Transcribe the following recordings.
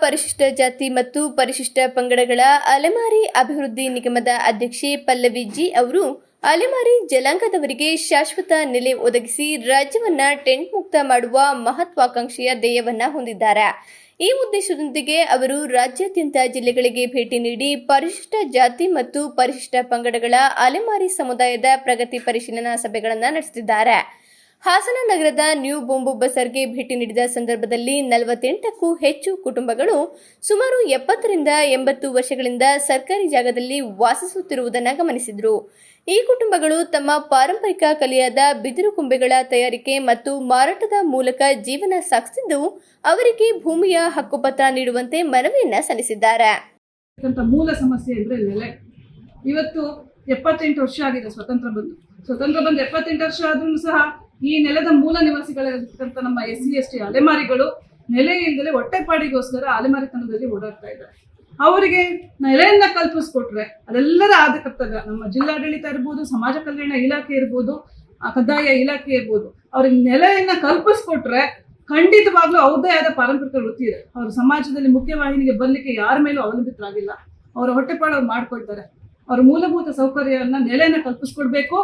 ಪರಿಶಿಷ್ಟ ಜಾತಿ ಮತ್ತು ಪರಿಶಿಷ್ಟ ಪಂಗಡಗಳ ಅಲೆಮಾರಿ ಅಭಿವೃದ್ಧಿ ನಿಗಮದ ಅಧ್ಯಕ್ಷೆ ಪಲ್ಲವಿ ಜಿ ಅವರು ಅಲೆಮಾರಿ ಜಲಾಂಗದವರಿಗೆ ಶಾಶ್ವತ ನೆಲೆ ಒದಗಿಸಿ ರಾಜ್ಯವನ್ನ ಟೆಂಟ್ ಮುಕ್ತ ಮಾಡುವ ಮಹತ್ವಾಕಾಂಕ್ಷೆಯ ಧ್ಯೇಯವನ್ನ ಹೊಂದಿದ್ದಾರೆ. ಈ ಉದ್ದೇಶದೊಂದಿಗೆ ಅವರು ರಾಜ್ಯಾದ್ಯಂತ ಜಿಲ್ಲೆಗಳಿಗೆ ಭೇಟಿ ನೀಡಿ ಪರಿಶಿಷ್ಟ ಜಾತಿ ಮತ್ತು ಪರಿಶಿಷ್ಟ ಪಂಗಡಗಳ ಅಲೆಮಾರಿ ಸಮುದಾಯದ ಪ್ರಗತಿ ಪರಿಶೀಲನಾ ಸಭೆಗಳನ್ನು ನಡೆಸುತ್ತಿದ್ದಾರೆ. ಹಾಸನ ನಗರದ ನ್ಯೂ ಬೊಂಬು ಬಸರ್ಗೆ ಭೇಟಿ ನೀಡಿದ ಸಂದರ್ಭದಲ್ಲಿ ನಲವತ್ತೆಂಟಕ್ಕೂ ಹೆಚ್ಚು ಕುಟುಂಬಗಳು ಸುಮಾರು ಎಪ್ಪತ್ತರಿಂದ ಎಂಬತ್ತು ವರ್ಷಗಳಿಂದ ಸರ್ಕಾರಿ ಜಾಗದಲ್ಲಿ ವಾಸಿಸುತ್ತಿರುವುದನ್ನು ಗಮನಿಸಿದರು. ಈ ಕುಟುಂಬಗಳು ತಮ್ಮ ಪಾರಂಪರಿಕ ಕಲೆಯಾದ ಬಿದಿರು ಕೊಂಬೆಗಳ ತಯಾರಿಕೆ ಮತ್ತು ಮಾರಾಟದ ಮೂಲಕ ಜೀವನ ಸಾಗಿಸಿದ್ದು, ಅವರಿಗೆ ಭೂಮಿಯ ಹಕ್ಕುಪತ್ರ ನೀಡುವಂತೆ ಮನವಿಯನ್ನ ಸಲ್ಲಿಸಿದ್ದಾರೆ. ಮೂಲ ಸಮಸ್ಯೆ ಇವತ್ತು ಎಪ್ಪತ್ತೆಂಟು ವರ್ಷ ಆಗಿದೆ, ಸ್ವತಂತ್ರ ಬಂದು. ಸ್ವತಂತ್ರ ಬಂದು ಎಪ್ಪತ್ತೆಂಟು ವರ್ಷ ಆದ್ರೂ ಸಹ ಈ ನೆಲದ ಮೂಲ ನಿವಾಸಿಗಳಿರ್ತಕ್ಕಂಥ ನಮ್ಮ ಎಸ್ ಸಿ ಎಸ್ ಟಿ ಅಲೆಮಾರಿಗಳು ನೆಲೆಯಿಂದಲೇ ಹೊಟ್ಟೆಪಾಡಿಗೋಸ್ಕರ ಅಲೆಮಾರಿತನದಲ್ಲಿ ಓಡಾಡ್ತಾ ಇದ್ದಾರೆ. ಅವರಿಗೆ ನೆಲೆಯನ್ನ ಕಲ್ಪಿಸ್ಕೊಟ್ರೆ ಅದೆಲ್ಲರ ಆದ ಕರ್ತವ್ಯ. ನಮ್ಮ ಜಿಲ್ಲಾಡಳಿತ ಇರ್ಬೋದು, ಸಮಾಜ ಕಲ್ಯಾಣ ಇಲಾಖೆ ಇರ್ಬೋದು, ಆ ಕಂದಾಯ ಇಲಾಖೆ ಇರ್ಬೋದು, ಅವ್ರಿಗೆ ನೆಲೆಯನ್ನ ಕಲ್ಪಿಸ್ಕೊಟ್ರೆ ಖಂಡಿತವಾಗ್ಲೂ ಅವ್ರದ್ದೇ ಆದ ಪಾರಂಪರಿಕ ವೃತ್ತಿ ಇದೆ. ಅವ್ರ ಸಮಾಜದಲ್ಲಿ ಮುಖ್ಯವಾಹಿನಿಗೆ ಬರ್ಲಿಕ್ಕೆ ಯಾರ ಮೇಲೂ ಅವಲಂಬಿತರಾಗಿಲ್ಲ. ಅವರ ಹೊಟ್ಟೆಪಾಡು ಅವ್ರು ಮಾಡ್ಕೊಳ್ತಾರೆ. ಅವ್ರ ಮೂಲಭೂತ ಸೌಕರ್ಯವನ್ನು ನೆಲೆಯನ್ನ ಕಲ್ಪಿಸ್ಕೊಡ್ಬೇಕು.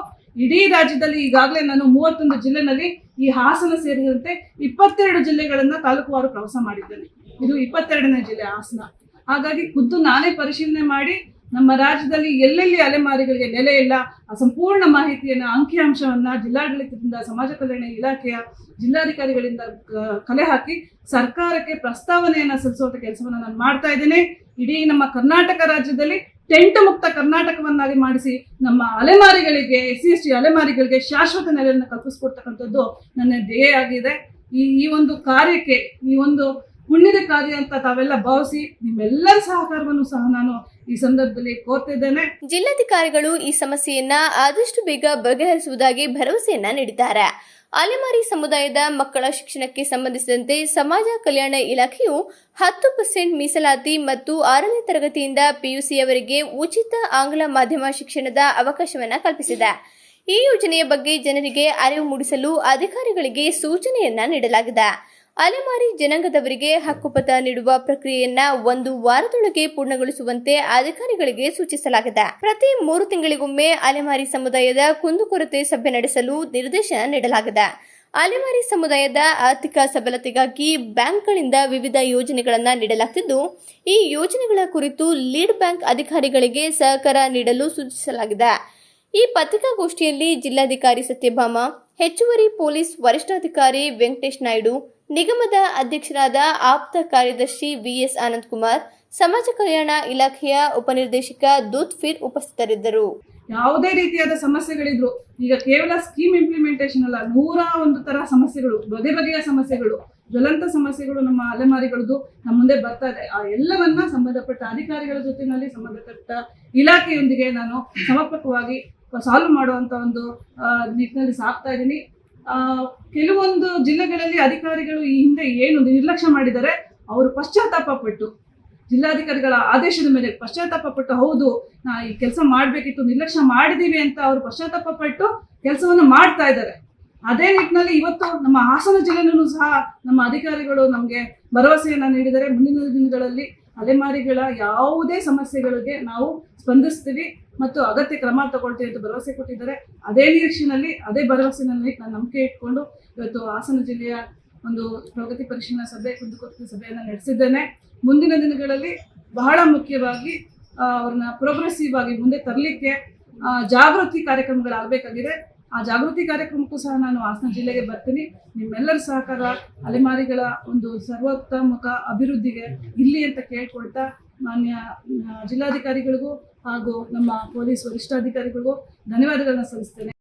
ಇಡೀ ರಾಜ್ಯದಲ್ಲಿ ಈಗಾಗಲೇ ನಾನು ಮೂವತ್ತೊಂದು ಜಿಲ್ಲೆನಲ್ಲಿ ಈ ಹಾಸನ ಸೇರಿದಂತೆ ಇಪ್ಪತ್ತೆರಡು ಜಿಲ್ಲೆಗಳನ್ನು ತಾಲೂಕುವಾರು ಪ್ರವಾಸ ಮಾಡಿದ್ದೇನೆ. ಇದು ಇಪ್ಪತ್ತೆರಡನೇ ಜಿಲ್ಲೆ ಹಾಸನ. ಹಾಗಾಗಿ ಖುದ್ದು ನಾನೇ ಪರಿಶೀಲನೆ ಮಾಡಿ ನಮ್ಮ ರಾಜ್ಯದಲ್ಲಿ ಎಲ್ಲೆಲ್ಲಿ ಅಲೆಮಾರಿಗಳಿಗೆ ನೆಲೆ ಇಲ್ಲ, ಆ ಸಂಪೂರ್ಣ ಮಾಹಿತಿಯನ್ನ, ಅಂಕಿಅಂಶವನ್ನ ಜಿಲ್ಲಾಡಳಿತದಿಂದ, ಸಮಾಜ ಕಲ್ಯಾಣ ಇಲಾಖೆಯ ಜಿಲ್ಲಾಧಿಕಾರಿಗಳಿಂದ ಕಲೆ ಹಾಕಿ ಸರ್ಕಾರಕ್ಕೆ ಪ್ರಸ್ತಾವನೆಯನ್ನ ಸಲ್ಲಿಸುವಂಥ ಕೆಲಸವನ್ನು ನಾನು ಮಾಡ್ತಾ ಇದ್ದೇನೆ. ಇಡೀ ನಮ್ಮ ಕರ್ನಾಟಕ ರಾಜ್ಯದಲ್ಲಿ ಟೆಂಟ್ ಮುಕ್ತ ಕರ್ನಾಟಕವನ್ನಾಗಿ ಮಾಡಿಸಿ ನಮ್ಮ ಅಲೆಮಾರಿಗಳಿಗೆ ಎಸ್ ಸಿ ಎಸ್ ಟಿ ಅಲೆಮಾರಿಗಳಿಗೆ ಶಾಶ್ವತ ನೆಲೆಯನ್ನು ಕಲ್ಪಿಸ್ಕೊಡ್ತಕ್ಕಂಥದ್ದು ನನ್ನ ಧ್ಯೇಯ ಆಗಿದೆ. ಈ ಈ ಒಂದು ಕಾರ್ಯಕ್ಕೆ, ಈ ಒಂದು ಪುಣ್ಯದ ಕಾರ್ಯ ಅಂತ ತಾವೆಲ್ಲ ಭಾವಿಸಿ ನಿಮ್ಮೆಲ್ಲರ ಸಹಕಾರವನ್ನು ಸಹ ನಾನು ಈ ಸಂದರ್ಭದಲ್ಲಿ ಕೋರ್ತಿದ್ದೇನೆ ಜಿಲ್ಲಾಧಿಕಾರಿಗಳು ಈ ಸಮಸ್ಯೆಯನ್ನ ಆದಷ್ಟು ಬೇಗ ಬಗೆಹರಿಸುವುದಾಗಿ ಭರವಸೆಯನ್ನ ನೀಡಿದ್ದಾರೆ. ಅಲೆಮಾರಿ ಸಮುದಾಯದ ಮಕ್ಕಳ ಶಿಕ್ಷಣಕ್ಕೆ ಸಂಬಂಧಿಸಿದಂತೆ ಸಮಾಜ ಕಲ್ಯಾಣ ಇಲಾಖೆಯು ಹತ್ತು ಪರ್ಸೆಂಟ್ ಮೀಸಲಾತಿ ಮತ್ತು ಆರನೇ ತರಗತಿಯಿಂದ ಪಿಯುಸಿಯವರಿಗೆ ಉಚಿತ ಆಂಗ್ಲ ಮಾಧ್ಯಮ ಶಿಕ್ಷಣದ ಅವಕಾಶವನ್ನ ಕಲ್ಪಿಸಿದೆ. ಈ ಯೋಜನೆಯ ಬಗ್ಗೆ ಜನರಿಗೆ ಅರಿವು ಮೂಡಿಸಲು ಅಧಿಕಾರಿಗಳಿಗೆ ಸೂಚನೆಯನ್ನ ನೀಡಲಾಗಿದೆ. ಅಲೆಮಾರಿ ಜನಾಂಗದವರಿಗೆ ಹಕ್ಕುಪತ್ರ ನೀಡುವ ಪ್ರಕ್ರಿಯೆಯನ್ನ ಒಂದು ವಾರದೊಳಗೆ ಪೂರ್ಣಗೊಳಿಸುವಂತೆ ಅಧಿಕಾರಿಗಳಿಗೆ ಸೂಚಿಸಲಾಗಿದೆ. ಪ್ರತಿ ಮೂರು ತಿಂಗಳಿಗೊಮ್ಮೆ ಅಲೆಮಾರಿ ಸಮುದಾಯದ ಕುಂದುಕೊರತೆ ಸಭೆ ನಡೆಸಲು ನಿರ್ದೇಶನ ನೀಡಲಾಗಿದೆ. ಅಲೆಮಾರಿ ಸಮುದಾಯದ ಆರ್ಥಿಕ ಸಬಲತೆಗಾಗಿ ಬ್ಯಾಂಕ್ಗಳಿಂದ ವಿವಿಧ ಯೋಜನೆಗಳನ್ನು ನೀಡಲಾಗುತ್ತಿದ್ದು ಈ ಯೋಜನೆಗಳ ಕುರಿತು ಲೀಡ್ ಬ್ಯಾಂಕ್ ಅಧಿಕಾರಿಗಳಿಗೆ ಸಹಕಾರ ನೀಡಲು ಸೂಚಿಸಲಾಗಿದೆ. ಈ ಪತ್ರಿಕಾಗೋಷ್ಠಿಯಲ್ಲಿ ಜಿಲ್ಲಾಧಿಕಾರಿ ಸತ್ಯಭಾಮ, ಹೆಚ್ಚುವರಿ ಪೊಲೀಸ್ ವರಿಷ್ಠಾಧಿಕಾರಿ ವೆಂಕಟೇಶ್ ನಾಯ್ಡು, ನಿಗಮದ ಅಧ್ಯಕ್ಷರಾದ ಆಪ್ತ ಕಾರ್ಯದರ್ಶಿ ವಿಎಸ್ ಆನಂದಕುಮಾರ್, ಸಮಾಜ ಕಲ್ಯಾಣ ಇಲಾಖೆಯ ಉಪನಿರ್ದೇಶಕ ದೂತ್ ಫಿರ್ ಉಪಸ್ಥಿತರಿದ್ದರು. ಯಾವುದೇ ರೀತಿಯಾದ ಸಮಸ್ಯೆಗಳಿದ್ರು, ಈಗ ಕೇವಲ ಸ್ಕೀಮ್ ಇಂಪ್ಲಿಮೆಂಟೇಷನ್ ಅಲ್ಲ, ನೂರ ಒಂದು ತರ ಸಮಸ್ಯೆಗಳು, ಬಗೆ ಬಗೆಯ ಸಮಸ್ಯೆಗಳು, ಜ್ವಲಂತ ಸಮಸ್ಯೆಗಳು ನಮ್ಮ ಅಲೆಮಾರಿಗಳದ್ದು ನಮ್ಮ ಮುಂದೆ ಬರ್ತಾ ಇದೆ. ಆ ಎಲ್ಲವನ್ನ ಸಂಬಂಧಪಟ್ಟ ಅಧಿಕಾರಿಗಳ ಜೊತೆಯಲ್ಲಿ ಸಂಬಂಧಪಟ್ಟ ಇಲಾಖೆಯೊಂದಿಗೆ ನಾನು ಸಮರ್ಪಕವಾಗಿ ಸಾಲ್ವ್ ಮಾಡುವಂತ ಒಂದು ನಿಟ್ಟಿನಲ್ಲಿ ಸಾಕ್ತಾ ಇದ್ದೀನಿ. ಕೆಲವೊಂದು ಜಿಲ್ಲೆಗಳಲ್ಲಿ ಅಧಿಕಾರಿಗಳು ಈ ಹಿಂದೆ ಏನು ನಿರ್ಲಕ್ಷ್ಯ ಮಾಡಿದ್ದಾರೆ, ಅವರು ಪಶ್ಚಾತ್ತಾಪ ಪಟ್ಟು, ಜಿಲ್ಲಾಧಿಕಾರಿಗಳ ಆದೇಶದ ಮೇಲೆ ಪಶ್ಚಾತ್ತಾಪ ಪಟ್ಟು, ಹೌದು, ನಾ ಈ ಕೆಲಸ ಮಾಡಬೇಕಿತ್ತು, ನಿರ್ಲಕ್ಷ್ಯ ಮಾಡಿದೀವಿ ಅಂತ ಅವರು ಪಶ್ಚಾತ್ತಾಪ ಪಟ್ಟು ಕೆಲಸವನ್ನು ಮಾಡ್ತಾ ಇದ್ದಾರೆ. ಅದೇ ನಿಟ್ಟಿನಲ್ಲಿ ಇವತ್ತು ನಮ್ಮ ಹಾಸನ ಜಿಲ್ಲೆನೂ ಸಹ ನಮ್ಮ ಅಧಿಕಾರಿಗಳು ನಮಗೆ ಭರವಸೆಯನ್ನು ನೀಡಿದರೆ ಮುಂದಿನ ದಿನಗಳಲ್ಲಿ ಅಲೆಮಾರಿಗಳ ಯಾವುದೇ ಸಮಸ್ಯೆಗಳಿಗೆ ನಾವು ಸ್ಪಂದಿಸ್ತೀವಿ ಮತ್ತು ಅಗತ್ಯ ಕ್ರಮ ತಗೊಳ್ತೀವಿ ಅಂತ ಭರವಸೆ ಕೊಟ್ಟಿದ್ದಾರೆ. ಅದೇ ನಿರೀಕ್ಷೆಯಲ್ಲಿ, ಅದೇ ಭರವಸೆನಲ್ಲಿ ನಾನು ನಂಬಿಕೆ ಇಟ್ಕೊಂಡು ಇವತ್ತು ಹಾಸನ ಜಿಲ್ಲೆಯ ಒಂದು ಪ್ರಗತಿ ಪರಿಶೀಲನಾ ಸಭೆ, ಕುಂದುಕೊರತೆ ಸಭೆಯನ್ನು ನಡೆಸಿದ್ದೇನೆ. ಮುಂದಿನ ದಿನಗಳಲ್ಲಿ ಬಹಳ ಮುಖ್ಯವಾಗಿ ಅವ್ರನ್ನ ಪ್ರೋಗ್ರೆಸಿವ್ ಆಗಿ ಮುಂದೆ ತರಲಿಕ್ಕೆ ಜಾಗೃತಿ ಕಾರ್ಯಕ್ರಮಗಳಾಗಬೇಕಾಗಿದೆ. ಆ ಜಾಗೃತಿ ಕಾರ್ಯಕ್ರಮಕ್ಕೂ ಸಹ ನಾನು ಹಾಸನ ಜಿಲ್ಲೆಗೆ ಬರ್ತೀನಿ. ನಿಮ್ಮೆಲ್ಲರ ಸಹಕಾರ, ಅಲೆಮಾರಿಗಳ ಒಂದು ಸರ್ವೋತ್ತಮಕ ಅಭಿವೃದ್ಧಿಗೆ ಇಲ್ಲಿ ಅಂತ ಕೇಳ್ಕೊಳ್ತಾ ಮಾನ್ಯ ಜಿಲ್ಲಾಧಿಕಾರಿಗಳಿಗೂ ಹಾಗೂ ನಮ್ಮ ಪೊಲೀಸ್ ವರಿಷ್ಠಾಧಿಕಾರಿಗಳಿಗೂ ಧನ್ಯವಾದಗಳನ್ನು ಸಲ್ಲಿಸ್ತೇನೆ.